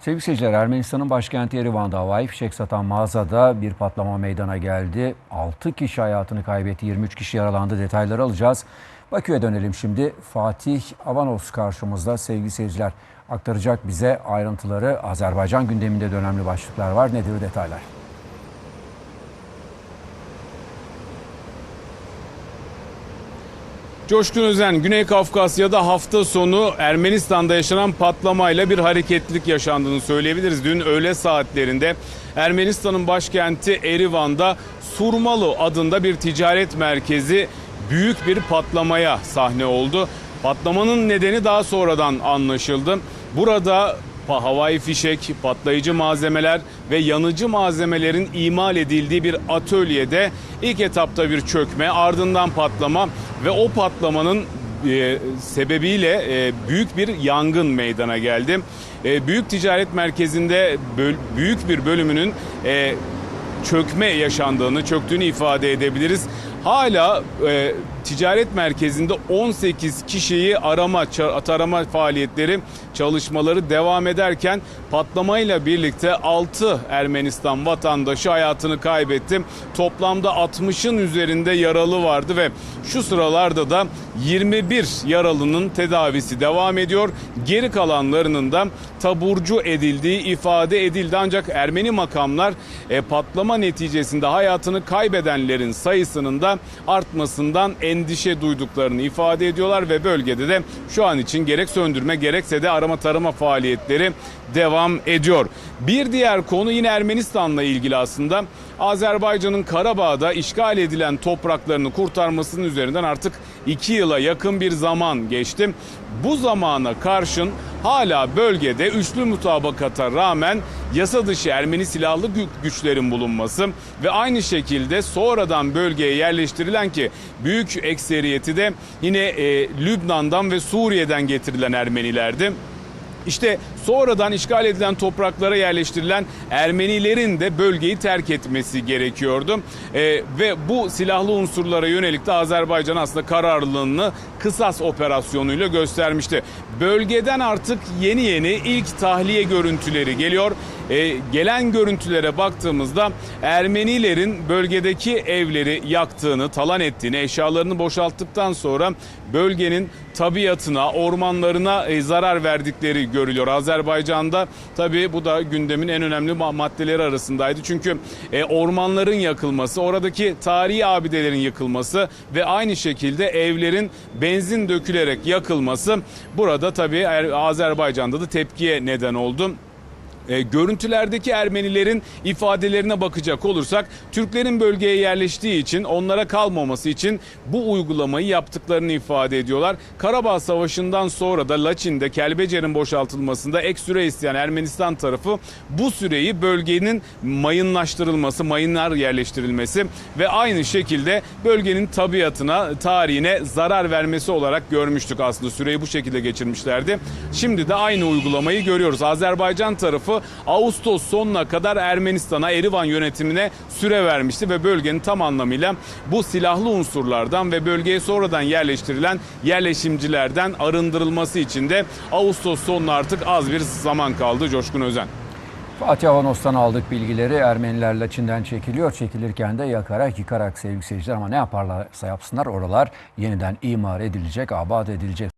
Sevgili seyirciler Ermenistan'ın başkenti Erivan'da havai fişek satan mağazada bir patlama meydana geldi. 6 kişi hayatını kaybetti, 23 kişi yaralandı. Detayları alacağız. Bakü'ye dönelim şimdi. Fatih Avanos karşımızda sevgili seyirciler. Aktaracak bize ayrıntıları Azerbaycan gündeminde de önemli başlıklar var. Nedir detaylar? Coşkun Özen, Güney Kafkasya'da hafta sonu Ermenistan'da yaşanan patlamayla bir hareketlilik yaşandığını söyleyebiliriz. Dün öğle saatlerinde Ermenistan'ın başkenti Erivan'da Surmalı adında bir ticaret merkezi büyük bir patlamaya sahne oldu. Patlamanın nedeni daha sonradan anlaşıldı. Burada havai fişek, patlayıcı malzemeler ve yanıcı malzemelerin imal edildiği bir atölyede ilk etapta bir çökme, ardından patlama ve o patlamanın e, sebebiyle e, büyük bir yangın meydana geldi. E, büyük ticaret merkezinde böl- büyük bir bölümünün e, çökme yaşandığını, çöktüğünü ifade edebiliriz. Hala e, ticaret merkezinde 18 kişiyi arama, tarama faaliyetleri, çalışmaları devam ederken patlamayla birlikte 6 Ermenistan vatandaşı hayatını kaybetti. Toplamda 60'ın üzerinde yaralı vardı ve şu sıralarda da 21 yaralının tedavisi devam ediyor. Geri kalanlarının da taburcu edildiği ifade edildi. Ancak Ermeni makamlar e, patlama neticesinde hayatını kaybedenlerin sayısının da artmasından endişe duyduklarını ifade ediyorlar ve bölgede de şu an için gerek söndürme gerekse de arama tarama faaliyetleri devam ediyor. Bir diğer konu yine Ermenistan'la ilgili aslında. Azerbaycan'ın Karabağ'da işgal edilen topraklarını kurtarmasının üzerinden artık iki yıla yakın bir zaman geçti. Bu zamana karşın hala bölgede üçlü mutabakata rağmen yasa dışı Ermeni silahlı gü- güçlerin bulunması ve aynı şekilde sonradan bölgeye yerleştirilen ki büyük ekseriyeti de yine e, Lübnan'dan ve Suriye'den getirilen Ermenilerdi. İşte sonradan işgal edilen topraklara yerleştirilen Ermenilerin de bölgeyi terk etmesi gerekiyordu. Ee, ve bu silahlı unsurlara yönelik de Azerbaycan aslında kararlılığını kısas operasyonuyla göstermişti. Bölgeden artık yeni yeni ilk tahliye görüntüleri geliyor. Ee, gelen görüntülere baktığımızda Ermenilerin bölgedeki evleri yaktığını, talan ettiğini, eşyalarını boşalttıktan sonra bölgenin tabiatına, ormanlarına e, zarar verdikleri görülüyor. Azerbaycan'da tabii bu da gündemin en önemli ma- maddeleri arasındaydı. Çünkü e, ormanların yakılması, oradaki tarihi abidelerin yıkılması ve aynı şekilde evlerin benzin dökülerek yakılması burada tabii Er- Azerbaycan'da da tepkiye neden oldu. E, görüntülerdeki Ermenilerin ifadelerine bakacak olursak Türklerin bölgeye yerleştiği için onlara kalmaması için bu uygulamayı yaptıklarını ifade ediyorlar. Karabağ Savaşı'ndan sonra da Laçin'de Kelbecer'in boşaltılmasında ek süre isteyen Ermenistan tarafı bu süreyi bölgenin mayınlaştırılması, mayınlar yerleştirilmesi ve aynı şekilde bölgenin tabiatına, tarihine zarar vermesi olarak görmüştük aslında süreyi bu şekilde geçirmişlerdi. Şimdi de aynı uygulamayı görüyoruz. Azerbaycan tarafı Ağustos sonuna kadar Ermenistan'a Erivan yönetimine süre vermişti ve bölgenin tam anlamıyla bu silahlı unsurlardan ve bölgeye sonradan yerleştirilen yerleşimcilerden arındırılması için de Ağustos sonuna artık az bir zaman kaldı Coşkun Özen. Fatih Avanos'tan aldık bilgileri. Ermeniler Laçin'den çekiliyor. Çekilirken de yakarak yıkarak sevgili seyirciler ama ne yaparlarsa yapsınlar oralar yeniden imar edilecek, abad edilecek.